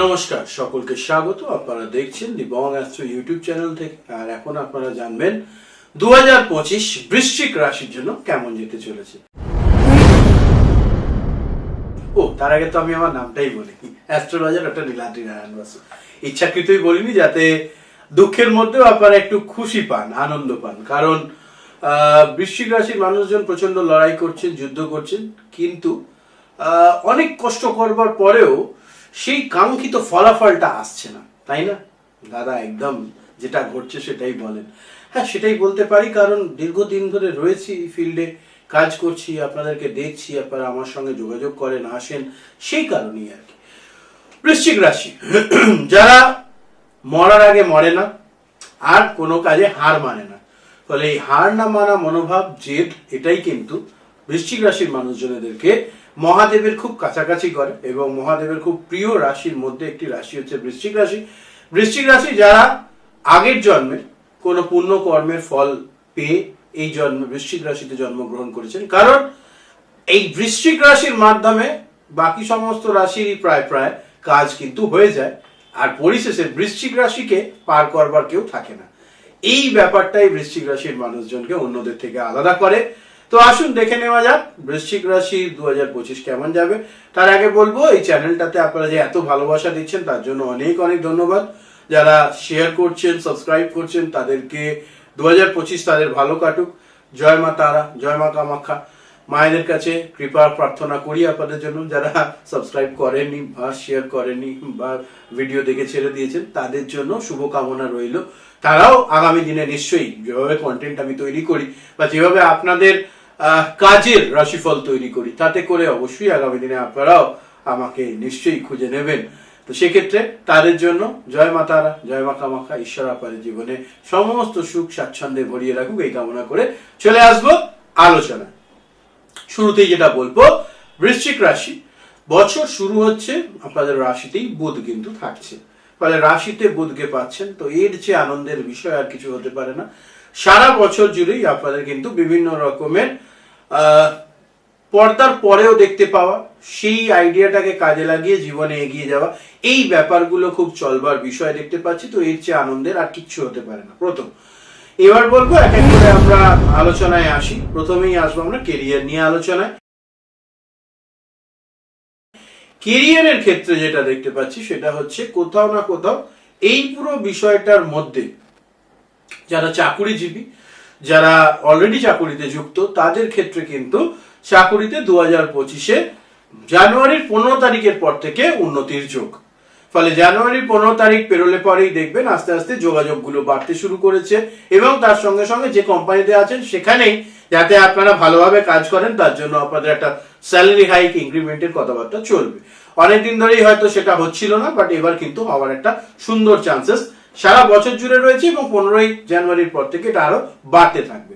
নমস্কার, সকলকে স্বাগত। আপনারা দেখছেন the Bong Astro YouTube channel থেকে। আর এখন আপনারা জানবেন দু হাজার পঁচিশ বৃশ্চিক রাশির জন্য কেমন যেতে চলেছে। ও, তার আগে তো আমি আমার নামটাই বলি। অ্যাস্ট্রোলজার একটা নীলাদ্রি নারায়ণ বাসু। ইচ্ছাকৃতই বলিনি যাতে দুঃখের মধ্যেও আপনারা একটু খুশি পান, আনন্দ পান। কারণ বৃশ্চিক রাশির মানুষজন প্রচণ্ড লড়াই করছেন, যুদ্ধ করছেন। কিন্তু অনেক কষ্ট করবার পরেও সেই কাঙ্ক্ষিত ফলাফলটা আসছে না, তাই না? দাদা, একদম যেটা ঘটছে সেটাই বলেন। হ্যাঁ সেটাই বলতে পারি, কারণ দীর্ঘদিন ধরে রয়েছি এই ফিল্ডে, কাজ করছি, আপনাদেরকে দেখছি, আপনারা আমার সঙ্গে যোগাযোগ করেন, আসেন, সেই কারণেই আর কি। বৃশ্চিক রাশি, যারা মরার আগে মরে না, আর কোনো কাজে হার মানে না। ফলে এই হার না মানা মনোভাব, জেদ, এটাই কিন্তু বৃশ্চিক রাশির মানুষজনেদেরকে মহাদেবের খুব কাছাকাছি করে এবং মহাদেবের খুব প্রিয় রাশির মধ্যে একটি রাশি হচ্ছে বৃশ্চিক রাশি। বৃশ্চিক রাশি যারা আগের জন্মে কোনো পুণ্য কর্মের ফল পেয়ে এই জন্মে, বৃশ্চিক রাশিতে জন্মগ্রহণ করেছেন। কারণ এই বৃশ্চিক রাশির মাধ্যমে বাকি সমস্ত রাশিরই প্রায় প্রায় কাজ কিন্তু হয়ে যায় আর পরিশেষে বৃশ্চিক রাশিকে পার করবার কেউ থাকে না। এই ব্যাপারটাই বৃশ্চিক রাশির মানুষজনকে অন্যদের থেকে আলাদা করে। তো আসুন দেখে নেওয়া যাক, বৃশ্চিক রাশি দু হাজার পঁচিশ কেমন যাবে। তার আগে বলব, এই চ্যানেলটাতে আপনারা যে এত ভালোবাসা দিচ্ছেন, তার জন্য অনেক অনেক ধন্যবাদ। যারা শেয়ার করছেন সাবস্ক্রাইব করছেন, তাদেরকে দু হাজার পঁচিশ তাদের ভালো কাটুক। জয় মা তারা, জয় মা কামাখ্যা। মায়েদের কাছে কৃপা প্রার্থনা করি আপনাদের জন্য। যারা সাবস্ক্রাইব করেননি বা শেয়ার করেননি বা ভিডিও দেখে ছেড়ে দিয়েছেন, তাদের জন্য শুভকামনা রইল। তারাও আগামী দিনে নিশ্চয়ই যেভাবে কন্টেন্ট আমি তৈরি করি বা যেভাবে আপনাদের কাজের রাশিফল তৈরি করি। তাতে করে অবশ্যই আগামী দিনে আপনারাও আমাকে নিশ্চয়ই খুঁজে নেবেন। তো সেক্ষেত্রে তাদের জন্য জয় মা তারা, জয় মা কামাখ্যা, ঈশ্বর আপনাদের জীবনে সমস্ত সুখ স্বাচ্ছন্দ্যে ভরিয়ে রাখুক, এই কামনা করে চলে আসব আলোচনায়। শুরুতেই যেটা বলব, বৃশ্চিক রাশি, বছর শুরু হচ্ছে, আপনাদের রাশিতেই বুধ কিন্তু থাকছে। ফলে রাশিতে বুধকে পাচ্ছেন, তো এর যে আনন্দের বিষয় আর কিছু হতে পারে না। সারা বছর জুড়েই আপনাদের কিন্তু বিভিন্ন রকমের পর্দার পরেও দেখতে পাওয়া, সেই আইডিয়াটাকে কাজে লাগিয়ে জীবনে এগিয়ে যাওয়া, এই ব্যাপারগুলো খুব চলবার বিষয় দেখতে পাচ্ছি। তো এর চেয়ে আনন্দের আর কিচ্ছু হতে পারে না। প্রথম, এবার বলব, এক এক করে আমরা আলোচনায় আসি। প্রথমেই আসব আমরা কেরিয়ার নিয়ে আলোচনায়। কেরিয়ারের ক্ষেত্রে যেটা দেখতে পাচ্ছি, সেটা হচ্ছে কোথাও না কোথাও এই পুরো বিষয়টার মধ্যে যারা চাকুরিজীবী, যারা অলরেডি চাকুরিতে যুক্ত, তাদের ক্ষেত্রে কিন্তু চাকুরিতে দু হাজার পঁচিশে জানুয়ারির পনেরো তারিখের পর থেকে উন্নতির যোগ। ফলে জানুয়ারির পনেরো তারিখ পেরোলে পরেই দেখবেন আস্তে আস্তে যোগাযোগগুলো বাড়তে শুরু করেছে এবং তার সঙ্গে সঙ্গে যে কোম্পানিতে আছেন সেখানেই যাতে আপনারা ভালোভাবে কাজ করেন, তার জন্য আপনাদের একটা স্যালারি হাইক ইনক্রিমেন্টের কথাবার্তা চলবে। অনেকদিন ধরেই হয়তো সেটা হচ্ছিল না বাট এবার কিন্তু হওয়ার একটা সুন্দর চান্সেস সারা বছর জুড়ে রয়েছে এবং পনেরোই জানুয়ারির পর থেকে এটা আরও বাড়তে থাকবে।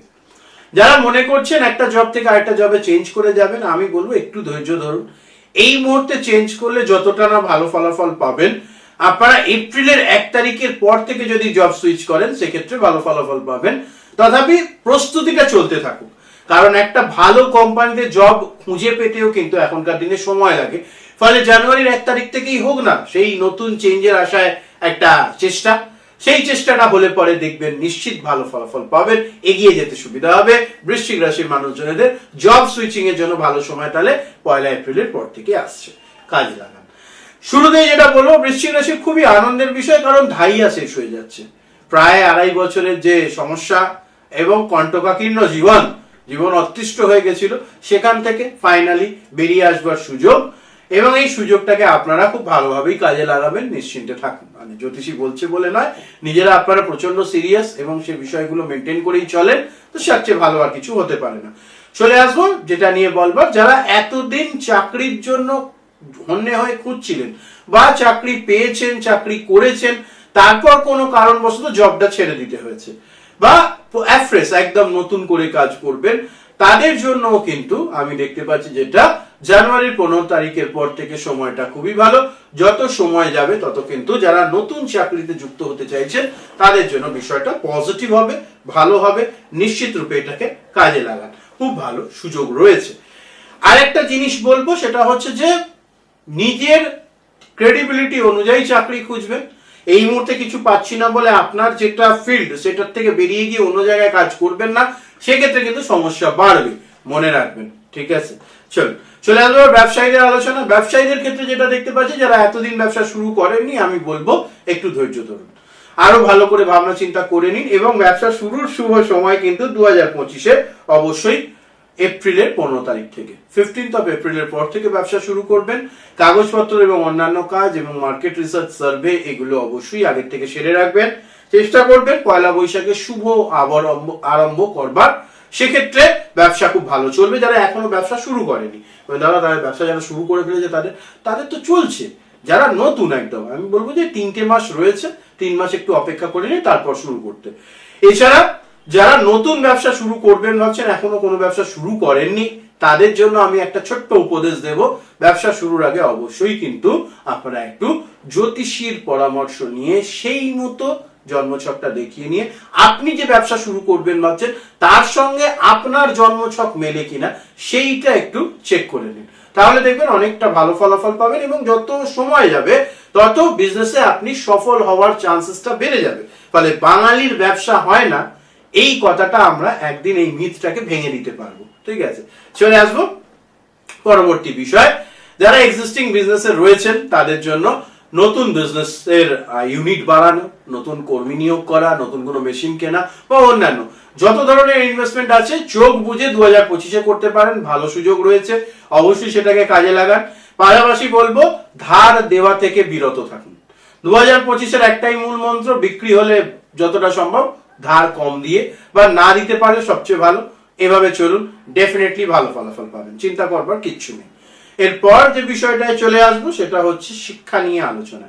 যারা মনে করছেন একটা জব থেকে আরেকটা জবে চেঞ্জ করে যাবেন, আমি বলব একটু ধৈর্য ধরুন। এই মুহূর্তে চেঞ্জ করলে যতটা না ভালো ফলাফল পাবেন, আপনারা এপ্রিলের এক তারিখের পর থেকে যদি জব সুইচ করেন, সেক্ষেত্রে ভালো ফলাফল পাবেন। তথাপি প্রস্তুতিটা চলতে থাকুক। কারণ একটা ভালো কোম্পানিতে জব খুঁজে পেতেও কিন্তু এখনকার দিনে সময় লাগে। ফলে জানুয়ারির এক তারিখ থেকেই হোক না, সেই নতুন চেঞ্জের আশায় একটা চেষ্টা। সেই চেষ্টাটা হলে পরে দেখবেন নিশ্চিত ভালো ফলাফল পাবেন। এগিয়ে যেতে সুবিধা হবে। বৃশ্চিক রাশির মানুষজনেদের জব সুইচিং এর জন্য ভালো সময় তাহলে পয়লা এপ্রিলের পর থেকে আসছে। কাজে লাগান। শুরুতে যেটা বলব, বৃশ্চিক রাশির খুবই আনন্দের বিষয় কারণ ধাইয়া শেষ হয়ে যাচ্ছে। প্রায় আড়াই বছরের যে সমস্যা এবং কণ্টকাকীর্ণ জীবন জীবন অতিষ্ঠ হয়ে গেছিল, সেখান থেকে ফাইনালি বেরিয়ে আসবার সুযোগ এবং এই সুযোগটাকে আপনারা খুব ভালোভাবেই কাজে লাগাবেন, নিশ্চিন্তে থাকুন। মানে জ্যোতিষী বলছে বলে নয়, নিজেরা আপনারা প্রচণ্ড সিরিয়াস এবং সে বিষয়গুলো মেনটেন করেই চলেন, তো সে চেয়ে ভালো আর কিছু হতে পারে না। চলে আসব, যেটা নিয়ে বলবার, যারা এতদিন চাকরির জন্য হন্যে হয়ে খুঁজছিলেন বা চাকরি পেয়েছেন, চাকরি করেছেন, তারপর কোনো কারণবশত জবটা ছেড়ে দিতে হয়েছে। বা অ্যাফ্রেশ একদম নতুন করে কাজ করবেন তাদের জন্যও কিন্তু আমি দেখতে পাচ্ছি যেটা জানুয়ারির পনেরো তারিখের পর থেকে সময়টা খুবই ভালো। যত সময় যাবে, তত কিন্তু যারা নতুন চাকরিতে যুক্ত হতে চাইছেন, তাদের জন্য বিষয়টা পজিটিভ হবে, ভালো হবে। নিশ্চিত রূপে এটাকে কাজে লাগান। খুব ভালো সুযোগ রয়েছে। আরেকটা জিনিস বলব, সেটা হচ্ছে যে নিজের ক্রেডিবিলিটি অনুযায়ী চাকরি খুঁজবেন। এই মুহূর্তে কিছু পাচ্ছি না বলে আপনার যেটা ফিল্ড সেটার থেকে বেরিয়ে গিয়ে অন্য জায়গায় কাজ করবেন না। সেক্ষেত্রে কিন্তু সমস্যা বাড়বে। মনে রাখবেন, ঠিক আছে? চল, চলে আসব ব্যবসায়ীদের আলোচনা। ব্যবসায়ীদের ক্ষেত্রে যেটা দেখতে পাচ্ছি, যারা এতদিন ব্যবসা শুরু করেননি, আমি বলব একটু ধৈর্য ধরুন। আরও ভালো করে ভাবনা চিন্তা করে নিন এবং ব্যবসা শুরুর শুভ সময় কিন্তু দু হাজার পঁচিশে অবশ্যই এপ্রিলের পনেরো তারিখ থেকে। ফিফটিন্থ অফ এপ্রিলের পর থেকে ব্যবসা শুরু করবেন। কাগজপত্র এবং অন্যান্য কাজ এবং মার্কেট রিসার্চ সার্ভে এগুলো অবশ্যই আগের থেকে সেরে রাখবেন। চেষ্টা করবেন পয়লা বৈশাখে শুভ আবরম্ভ আরম্ভ করবার। সেক্ষেত্রে ব্যবসা খুব ভালো চলবে, যারা এখনও ব্যবসা শুরু করেনি। দাদা, তাদের ব্যবসা যারা শুরু করে ফেলেছে, তাদের তাদের তো চলছে। যারা নতুন একদম, আমি বলব যে তিনটে মাস রয়েছে, তিন মাস একটু অপেক্ষা করে নিয়ে তারপর শুরু করতে। এছাড়া, যারা নতুন ব্যবসা শুরু করবেন ভাবছেন, এখনও কোনো ব্যবসা শুরু করেননি, তাদের জন্য আমি একটা ছোট্ট উপদেশ দেব। ব্যবসা শুরুর আগে অবশ্যই কিন্তু আপনারা একটু জ্যোতিষীর পরামর্শ নিয়ে সেই মতো জন্মছকটা দেখিয়ে নিয়ে আপনি যে ব্যবসা শুরু করবেন ভাবছেন, তার সঙ্গে আপনার জন্মছক মেলে কিনা, সেইটা একটু চেক করে নিন। তাহলে দেখবেন অনেকটা ভালো ফলাফল পাবেন এবং যত সময় যাবে, তত বিজনেসে আপনি সফল হওয়ার চান্সেসটা বেড়ে যাবে। ফলে বাঙালির ব্যবসা হয় না, এই কথাটা আমরা একদিন এই মিথটাকে ভেঙে দিতে পারব। ঠিক আছে? চলে আসব। পরবর্তী বিষয়, যারা এক্সিস্টিং বিজনেসে রয়েছেন, তাদের জন্য নতুন বিজনেসের ইউনিট বাড়ানো, নতুন কর্মী নিয়োগ করা, নতুন কোনো মেশিন কেনা বা অন্যান্য। যত ধরনের ইনভেস্টমেন্ট আছে, চোখ বুঝে দু হাজার পঁচিশে করতে পারেন, ভালো সুযোগ রয়েছে, অবশ্যই সেটাকে কাজে লাগান। পাশাপাশি বলব, ধার দেওয়া থেকে বিরত থাকুন। দু হাজার পঁচিশের একটাই মূল মন্ত্র, বিক্রি হলে যতটা সম্ভব ধার কম দিয়ে বা না দিতে পারলে সবচেয়ে ভালো। এভাবে চলুন ডেফিনেটলি ভালো ফলাফল পাবেন। চিন্তা করবার কিচ্ছু নেই। এরপর যে বিষয়টায় চলে আসব, সেটা হচ্ছে শিক্ষা নিয়ে আলোচনা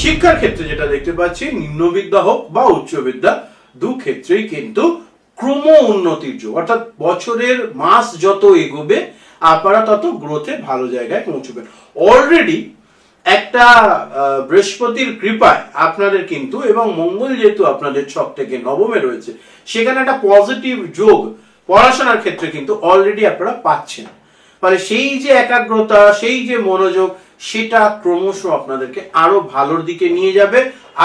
শিক্ষার ক্ষেত্রে যেটা দেখতে পাচ্ছি, নিম্নবিদ্যা হোক বা উচ্চবিদ্যা, দু ক্ষেত্রেই কিন্তু ক্রম উন্নতির যোগ। অর্থাৎ বছরের মাস যত এগোবে, আপনারা তত গ্রোথে ভালো জায়গায় পৌঁছবেন অলরেডি একটা বৃহস্পতির কৃপায় আপনাদের কিন্তু এবং মঙ্গল যেহেতু আপনাদের ছক থেকে নবমে রয়েছে, সেখানে একটা পজিটিভ যোগ পড়াশোনার ক্ষেত্রে কিন্তু অলরেডি আপনারা পাচ্ছেন। মানে সেই যে একাগ্রতা, সেই যে মনোযোগ, সেটা ক্রমশ আপনাদেরকে আরও ভালোর দিকে নিয়ে যাবে,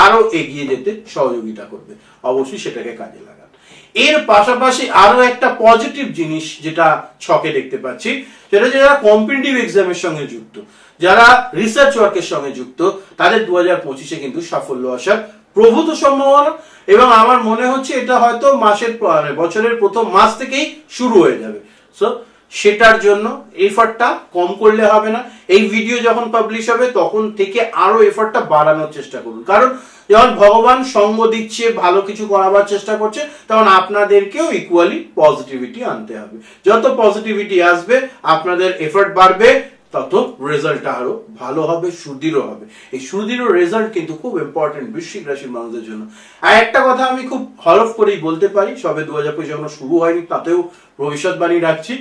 আরও এগিয়ে যেতে সহযোগিতা করবে। অবশ্যই সেটাকে কাজে লাগান। এর পাশাপাশি আরও একটা পজিটিভ জিনিস যেটা ছকে দেখতে পাচ্ছি, সেটা হচ্ছে যারা কম্পিটিটিভ এক্সামের সঙ্গে যুক্ত, যারা রিসার্চ ওয়ার্কের সঙ্গে যুক্ত, তাদের দু হাজার পঁচিশে কিন্তু সাফল্য আসার প্রভূত সম্ভাবনা এবং আমার মনে হচ্ছে এটা হয়তো মাসের বছরের প্রথম মাস থেকেই শুরু হয়ে যাবে। সো সেটার জন্য এফার্টটা কম করলে হবে না। এই ভিডিও যখন পাবলিশ হবে, তখন থেকে আরও এফার্টটা বাড়ানোর চেষ্টা করুন। কারণ যখন ভগবান সঙ্গ দিচ্ছে, ভালো কিছু করাবার চেষ্টা করছে, তখন আপনাদেরকেও ইকুয়ালি পজিটিভিটি আনতে হবে। যত পজিটিভিটি আসবে, আপনাদের এফার্ট বাড়বে, তত রেজাল্টটা আরও ভালো হবে, সুদৃঢ় হবে। এই সুদৃঢ় রেজাল্ট কিন্তু খুব ইম্পর্টেন্ট বৃশ্চিক রাশির মানুষদের জন্য। আর একটা কথা আমি খুব হলফ করেই বলতে পারি, সবে দু হাজার পঁচিশ শুরু হয়নি, তাতেও ভবিষ্যৎবাণী রাখছি।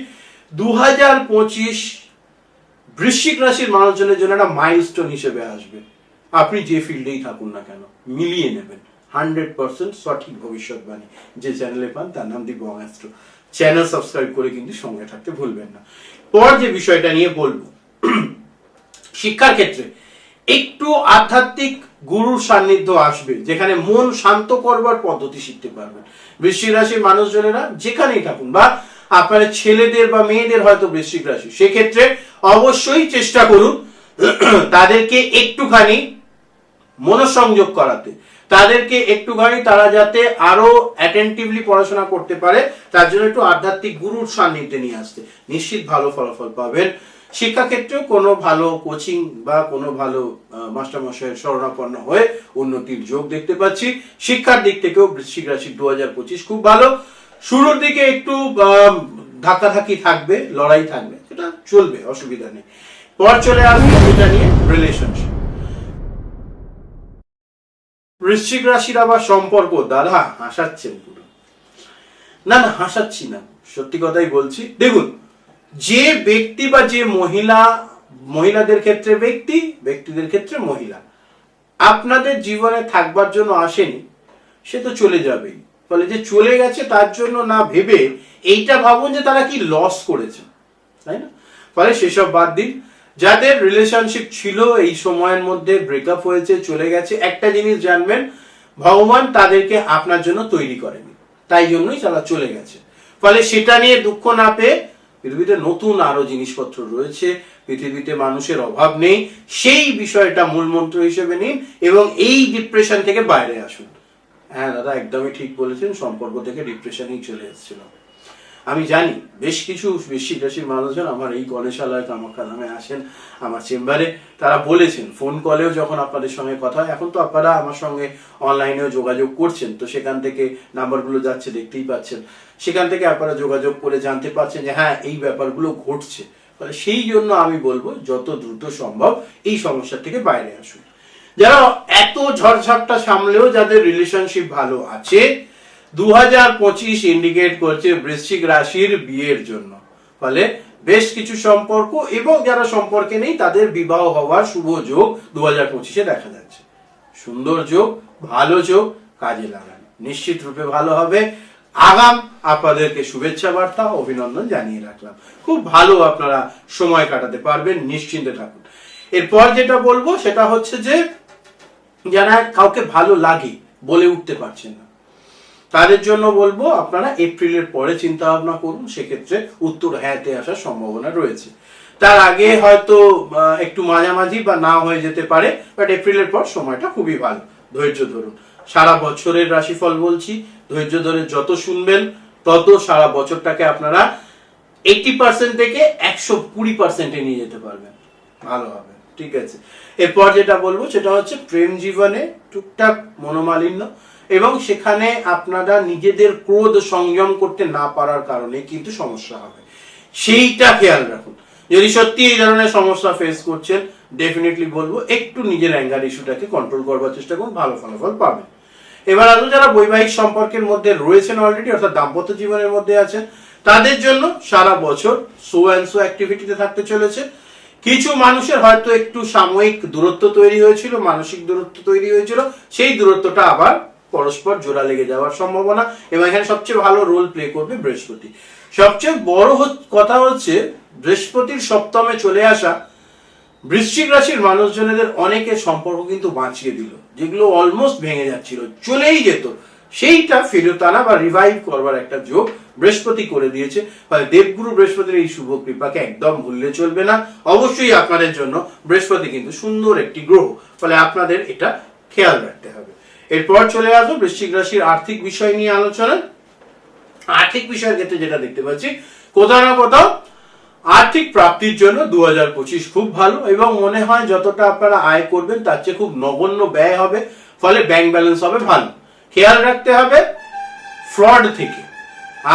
দু হাজার পঁচিশ বৃশ্চিক রাশির মানুষজনের জন্য একটা মাইলস্টোন হিসেবে আসবে। আপনি যে ফিল্ডেই থাকুন না কেন, মিলিয়ে নেবেন। হান্ড্রেড সঠিক ভবিষ্যৎবাণী। যে চ্যানেলে পান, তার নাম চ্যানেল সাবস্ক্রাইব করে কিন্তু সঙ্গে থাকতে ভুলবেন না। পর যে বিষয়টা নিয়ে বলব, শিক্ষার ক্ষেত্রে একটু আধ্যাত্মিক গুরুর সান্নিধ্য আসবে, যেখানে মন শান্ত করবার পদ্ধতি শিখতে পারবেন। বৃশ্চিক রাশির মানুষজনেরা যেখানেই থাকুন বা আপনার ছেলেদের বা মেয়েদের হয়তো বৃশ্চিক রাশি। সেক্ষেত্রে অবশ্যই চেষ্টা করুন, তাদেরকে একটুখানি মনোসংযোগ করাতে। তাদেরকে একটুখানি তারা যাতে আরও অ্যাটেন্টিভলি পড়াশোনা করতে পারে, তার জন্য একটু আধ্যাত্মিক গুরুর সান্নিধ্যে নিয়ে আসতে। নিশ্চিত ভালো ফলাফল পাবেন। শিক্ষাক্ষেত্রেও কোনো ভালো কোচিং বা কোনো ভালো মাস্টারমশাইয়ের শরণাপন্ন হয়ে উন্নতির যোগ দেখতে পাচ্ছি। শিক্ষার দিক থেকেও বৃশ্চিক রাশি দু খুব ভালো। শুরুর দিকে একটু ধাক্কাধাক্কি থাকবে, লড়াই থাকবে, সেটা চলবে, অসুবিধা নেই। পর চলে আসবে এটা নিয়ে রিলেশনশিপ বৃশ্চিক রাশির আবার সম্পর্ক, দাদা, হাসাচ্ছেন পুরো। না না, হাসাচ্ছি না, সত্যি কথাই বলছি। দেখুন, যে ব্যক্তি বা যে মহিলা, মহিলাদের ক্ষেত্রে ব্যক্তি, ব্যক্তিদের ক্ষেত্রে মহিলা। আপনাদের জীবনে থাকবার জন্য আসেনি, সে তো চলে যাবেই। ফলে যে চলে গেছে তার জন্য না ভেবে এইটা ভাবুন যে তারা কি লস করেছে, তাই না? ফলে সেসব বাদ দিন। যাদের রিলেশনশিপ ছিল এই সময়ের মধ্যে ব্রেকআপ হয়েছে, চলে গেছে, একটা জিনিস জানবেন, ভগবান তাদেরকে আপনার জন্য তৈরি করেনি। তাই জন্যই তারা চলে গেছে। ফলে সেটা নিয়ে দুঃখ না পেয়ে পৃথিবীতে নতুন আরও জিনিসপত্র রয়েছে, পৃথিবীতে মানুষের অভাব নেই। সেই বিষয়টা মূলমন্ত্র হিসেবে নিন এবং এই ডিপ্রেশন থেকে বাইরে আসুন। হ্যাঁ দাদা, একদমই ঠিক বলেছেন, সম্পর্ক থেকে ডিপ্রেশনেই চলে এসেছিল। আমি জানি, বেশ কিছু বেশি মানুষজন আমার এই গণেশালয় কামাখ্যা আসেন আমার চেম্বারে। তারা বলেছেন, ফোন কলেও যখন আপনাদের সঙ্গে কথা হয়, এখন তো আপনারা আমার সঙ্গে অনলাইনেও যোগাযোগ করছেন, তো সেখান থেকে নাম্বারগুলো যাচ্ছে, দেখতেই পাচ্ছেন। সেখান থেকে আপনারা যোগাযোগ করে জানতে পারছেন যে হ্যাঁ এই ব্যাপারগুলো ঘটছে। ফলে সেই জন্য আমি বলব, যত দ্রুত সম্ভব এই সমস্যা থেকে বাইরে আসুন। যারা এত ঝড়ঝাপটা সামলেও যাদের রিলেশনশিপ ভালো আছে দু হাজার পঁচিশ ইন্ডিকেট করছে বৃশ্চিক রাশির বিয়ের জন্য। ফলে বেশ কিছু সম্পর্ক এবং যারা সম্পর্কে নেই, তাদের বিবাহ হওয়ার শুভ যোগ দু হাজার পঁচিশে দেখা যাচ্ছে। সুন্দর যোগ, ভালো যোগ, কাজে লাগান। নিশ্চিত রূপে ভালো হবে। আগাম, আপনাদেরকে শুভেচ্ছা বার্তা, অভিনন্দন জানিয়ে রাখলাম। খুব ভালো আপনারা সময় কাটাতে পারবেন, নিশ্চিন্তে থাকুন। এরপর যেটা বলব, সেটা হচ্ছে যে যারা কাউকে ভালো লাগে বলে উঠতে পারছেন না। তাদের জন্য বলব, আপনারা এপ্রিলের পরে চিন্তা ভাবনা করুন, সেক্ষেত্রে উত্তর হ্যাঁতে আসার সম্ভাবনা রয়েছে। তার আগে হয়তো একটু মাঝামাঝি বা না হয়ে যেতে পারে বাট এপ্রিলের পর সময়টা খুবই ভালো। ধৈর্য ধরুন। সারা বছরের রাশিফল বলছি, ধৈর্য ধরে যত শুনবেন, তত সারা বছরটাকে আপনারা এইটি পার্সেন্ট থেকে একশো কুড়ি পার্সেন্টে নিয়ে যেতে পারবেন। ভালো হবে। ঠিক আছে। এরপর যেটা বলব, সেটা হচ্ছে প্রেম জীবনে টুকটাক মনোমালিন্য এবং সেখানে আপনারা নিজেদের ক্রোধ সংযম করতে না পারার কারণে কিন্তু সমস্যা হবে। সেইটা খেয়াল রাখুন। যদি সত্যি এই ধরনের সমস্যা ফেস করছেন ডেফিনেটলি বলব, একটু নিজের অ্যাঙ্গার ইস্যুটাকে কন্ট্রোল করবার চেষ্টা করুন, ভালো ফলাফল পাবেন। এবার আরও যারা বৈবাহিক সম্পর্কের মধ্যে রয়েছেন অলরেডি অর্থাৎ দাম্পত্য জীবনের মধ্যে আছেন, তাদের জন্য সারা বছর সো অ্যান্ড সো অ্যাক্টিভিটিতে থাকতে চলেছে। কিছু মানুষের হয়তো একটু সাময়িক দূরত্ব তৈরি হয়েছিল, মানসিক দূরত্ব তৈরি হয়েছিল, সেই দূরত্বটা আবার পরস্পর জোড়া লেগে যাওয়ার সম্ভাবনা এবং এখানে সবচেয়ে ভালো রোল প্লে করবে বৃহস্পতি। সবচেয়ে বড় কথা হচ্ছে বৃহস্পতির সপ্তমে চলে আসা বৃশ্চিক রাশির মানুষজনেদের অনেকের সম্পর্ক কিন্তু বাঁচিয়ে দিল, যেগুলো অলমোস্ট ভেঙে যাচ্ছিল, চলেই যেত। সেইটা ফেরত আনা বা রিভাইভ করবার একটা যোগ বৃহস্পতি করে দিয়েছে। ফলে দেবগুরু বৃহস্পতির এই শুভ কৃপাকে একদম ভুললে চলবে না। অবশ্যই আপনাদের জন্য বৃহস্পতি কিন্তু সুন্দর একটি গ্রহ। ফলে আপনাদের এটা খেয়াল রাখতে হবে। এরপর চলে আসব বৃশ্চিক রাশির আর্থিক বিষয় নিয়ে আলোচনা। আর্থিক বিষয়ের ক্ষেত্রে যেটা দেখতে পাচ্ছি, কোথাও না কোথাও আর্থিক প্রাপ্তির জন্য দু হাজার পঁচিশ খুব ভালো এবং মনে হয় যতটা আপনারা আয় করবেন তার চেয়ে খুব নগণ্য ব্যয় হবে। ফলে ব্যাংক ব্যালেন্স হবে ভালো। খেয়াল রাখতে হবে ফ্রড থেকে।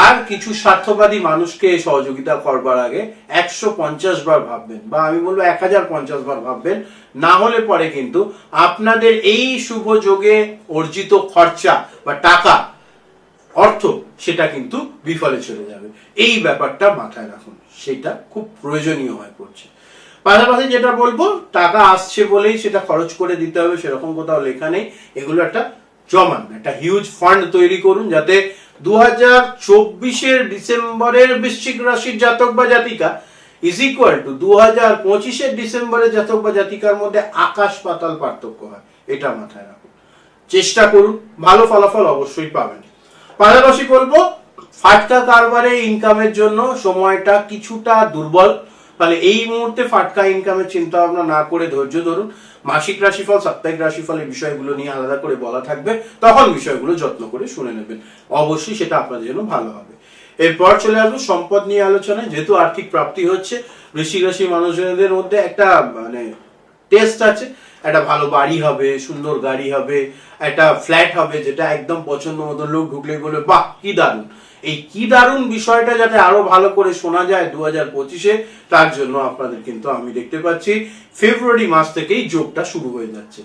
আর কিছু স্বার্থবাদী মানুষকে সহযোগিতা করবার আগে একশো পঞ্চাশ বার ভাববেন বা আমি বলব এক হাজার পঞ্চাশ বার ভাববেন, না হলে পরে কিন্তু আপনাদের এই শুভ যোগে অর্জিত খরচা বা টাকা, অর্থ সেটা কিন্তু বিফলে চলে যাবে। এই ব্যাপারটা মাথায় রাখুন, সেটা খুব প্রয়োজনীয় হয়ে পড়ছে। পাশাপাশি যেটা বলব, টাকা আসছে বলেই সেটা খরচ করে দিতে হবে, সেরকম কোথাও লেখা নেই। এগুলো একটা জমান, একটা হিউজ ফান্ড তৈরি করুন যাতে দু হাজার চব্বিশের ডিসেম্বরের বৃশ্চিক রাশির জাতক বা জাতিকা ইজ ইকুয়াল টু দু হাজার পঁচিশের ডিসেম্বরের জাতক বা জাতিকার মধ্যে আকাশ পাতাল পার্থক্য হয়, এটা মাথায় রাখুন। চেষ্টা করুন, ভালো ফলাফল অবশ্যই পাবেন। পাশাপাশি বলব, ফাটকা কারবারে ইনকামের জন্য সময়টা কিছুটা দুর্বল। তাহলে এই মুহূর্তে ফাটকা ইনকামের চিন্তা ভাবনা না করে ধৈর্য ধরুন। মাসিক রাশিফল, সাপ্তাহিক রাশিফল এই বিষয়গুলো নিয়ে আলাদা করে বলা থাকবে। তখন বিষয়গুলো যত্ন করে শুনে নেবেন। অবশ্যই সেটা আপনাদের জন্য ভালো হবে। এরপর চলে আসব সম্পদ নিয়ে আলোচনায়। যেহেতু আর্থিক প্রাপ্তি হচ্ছে বৃশ্চিক রাশি মানুষজনদের মধ্যে একটা মানে টেস্ট আছে। একটা ভালো বাড়ি হবে, সুন্দর গাড়ি হবে, একটা ফ্ল্যাট হবে, যেটা একদম পছন্দ মতো লোক ঢুকলে বলবে, বাহ, কি দারুণ! এই কি দারুণ বিষয়টা যাতে আরও ভালো করে শোনা যায় দু হাজার পঁচিশে, তার জন্য আপনাদের কিন্তু আমি দেখতে পাচ্ছি, ফেব্রুয়ারি মাস থেকেই যোগটা শুরু হয়ে যাচ্ছে।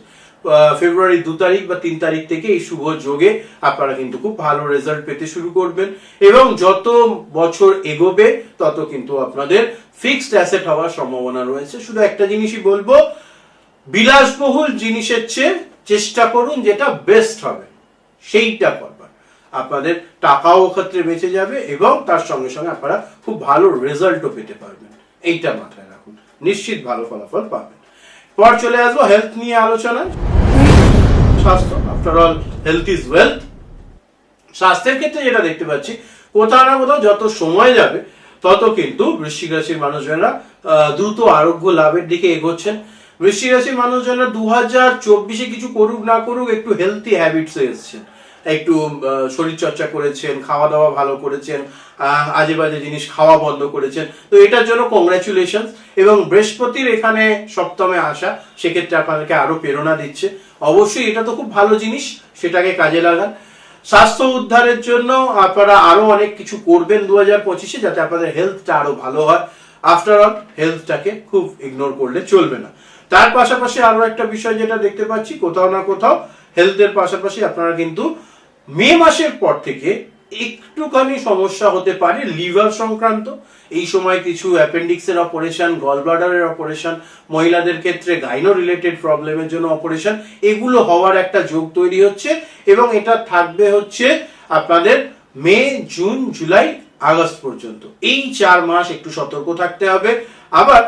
ফেব্রুয়ারি দু তারিখ বা তিন তারিখ থেকে এই শুভ যোগে আপনারা কিন্তু খুব ভালো রেজাল্ট পেতে শুরু করবেন। এবং যত বছর এগোবে, তত কিন্তু আপনাদের ফিক্সড অ্যাসেট হওয়ার সম্ভাবনা রয়েছে। শুধু একটা জিনিসই বলব, বিলাসবহুল জিনিসের চেয়ে চেষ্টা করুন যেটা বেস্ট হবে। সেইটা করবার আপনাদের টাকাও ক্ষেত্রে বেঁচে যাবে এবং তার সঙ্গে সঙ্গে আপনারা খুব ভালো রেজাল্টও পেতে পারবেন। এইটা মাথায় রাখুন। নিশ্চিত ভালো ফলাফল পাবেন। পর চলে আসব হেলথ নিয়ে আলোচনায়। স্বাস্থ্য after all health is wealth স্বাস্থ্যের ক্ষেত্রে যেটা দেখতে পাচ্ছি, কোথাও না কোথাও যত সময় যাবে, তত কিন্তু বৃশ্চিক রাশির মানুষজনরা দ্রুত আরোগ্য লাভের দিকে এগোচ্ছেন। বৃশ্চিক রাশির মানুষজনরা দু হাজার চব্বিশে কিছু করুক না করুক একটু হেলথি হ্যাবিটসে এসছেন। একটু শরীর চর্চা করেছেন খাওয়া দাওয়া ভালো করেছেন আজে বাজে জিনিস খাওয়া বন্ধ করেছেন। তো এটার জন্য কংগ্রাচুলেশন এবং বৃহস্পতির এখানে সপ্তমে আসা, সেক্ষেত্রে আপনাদেরকে আরও প্রেরণা দিচ্ছে। অবশ্যই এটা তো খুব ভালো জিনিস, সেটাকে কাজে লাগান। স্বাস্থ্য উদ্ধারের জন্য আপনারা আরও অনেক কিছু করবেন দু হাজার পঁচিশে, যাতে আপনাদের হেলথটা আরও ভালো হয়। আফটার অল হেলথটাকে খুব ইগনোর করলে চলবে না। তার পাশাপাশি আরও একটা বিষয় যেটা দেখতে পাচ্ছি, কোথাও না কোথাও হেলথের পাশাপাশি আপনারা কিন্তু মে মাসের পর থেকে একটুখানি সমস্যা হতে পারে, লিভার সংক্রান্ত। এই সময় কিছু অ্যাপেন্ডিক্সের অপারেশন গল ব্লাডারের অপারেশন, মহিলাদের ক্ষেত্রে গাইনো রিলেটেড প্রবলেমের জন্য অপারেশন, এগুলো হওয়ার একটা যোগ তৈরি হচ্ছে এবং এটা থাকবে হচ্ছে আপনাদের মে, জুন, জুলাই, আগস্ট পর্যন্ত। এই চার মাস একটু সতর্ক থাকতে হবে। আবার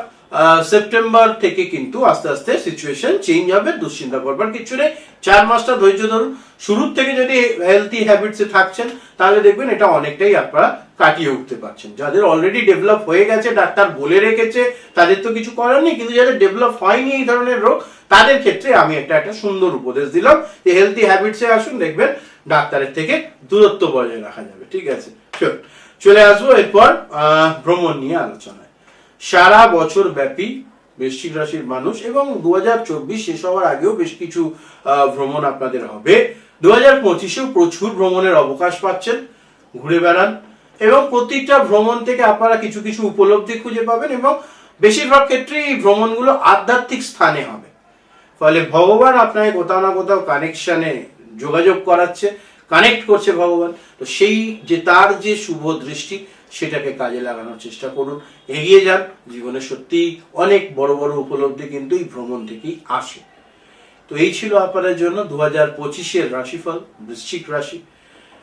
সেপ্টেম্বর থেকে কিন্তু আস্তে আস্তে সিচুয়েশন চেঞ্জ হবে, দুশ্চিন্তা করবার কিছু নেই। চার মাসটা ধৈর্য ধরুন। শুরুর থেকে যদি হেলথি হ্যাবিটসে থাকছেন, তাহলে দেখবেন এটা অনেকটাই আপনারা কাটিয়ে উঠতে পারছেন। যাদের অলরেডি ডেভেলপ হয়ে গেছে, ডাক্তার বলে রেখেছে, তাদের তো কিছু করার নেই, কিন্তু যাদের ডেভেলপ হয়নি এই ধরনের রোগ, তাদের ক্ষেত্রে আমি একটা একটা সুন্দর উপদেশ দিলাম যে হেলথি হ্যাবিটসে আসুন, দেখবেন ডাক্তারের থেকে দূরত্ব বজায় রাখা যাবে। ঠিক আছে? চলে আসব এরপর ভ্রমণ নিয়ে আলোচনায়। সারা বছর ব্যাপী বৃশ্চিক রাশির মানুষ এবং দু হাজার চব্বিশ শেষ হওয়ার আগেও বেশ কিছু ভ্রমণ আপনাদের হবে। দু হাজার পঁচিশেও প্রচুর ভ্রমণের অবকাশ পাচ্ছেন, ঘুরে বেড়ান এবং প্রতিটা ভ্রমণ থেকে আপনারা কিছু কিছু উপলব্ধি খুঁজে পাবেন এবং বেশিরভাগ ক্ষেত্রে এই ভ্রমণগুলো আধ্যাত্মিক স্থানে হবে। ফলে ভগবান আপনাকে কোথাও না কোথাও কানেকশানে যোগাযোগ করাচ্ছে, কানেক্ট করছে ভগবান। তো সেই যে তার যে শুভ দৃষ্টি সেটাকে কাজে লাগানোর চেষ্টা করুন। এগিয়ে যান, জীবনে সত্যি অনেক বড় বড় উপলব্ধি কিন্তু এই ভ্রমণ থেকেই আসে। তো এই ছিল আপনাদের জন্য দু হাজার পঁচিশের রাশিফল, বৃশ্চিক রাশি।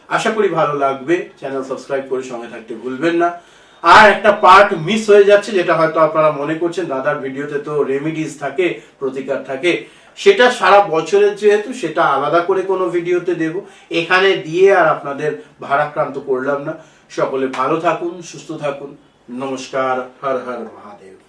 আশা করি ভালো লাগবে। চ্যানেল সাবস্ক্রাইব করে সঙ্গে থাকতে ভুলবেন না। আর একটা পার্ট মিস হয়ে যাচ্ছে, যেটা হয়তো আপনারা মনে করছেন, দাদার ভিডিওতে তো রেমিডিজ থাকে, প্রতিকার থাকে। সেটা সারা বছরের যেহেতু, সেটা আলাদা করে কোনো ভিডিওতে দেব। এখানে দিয়ে আর আপনাদের ভারাক্রান্ত করলাম না। সকলে ভালো থাকুন সুস্থ থাকুন। নমস্কার হর হর মহাদেব।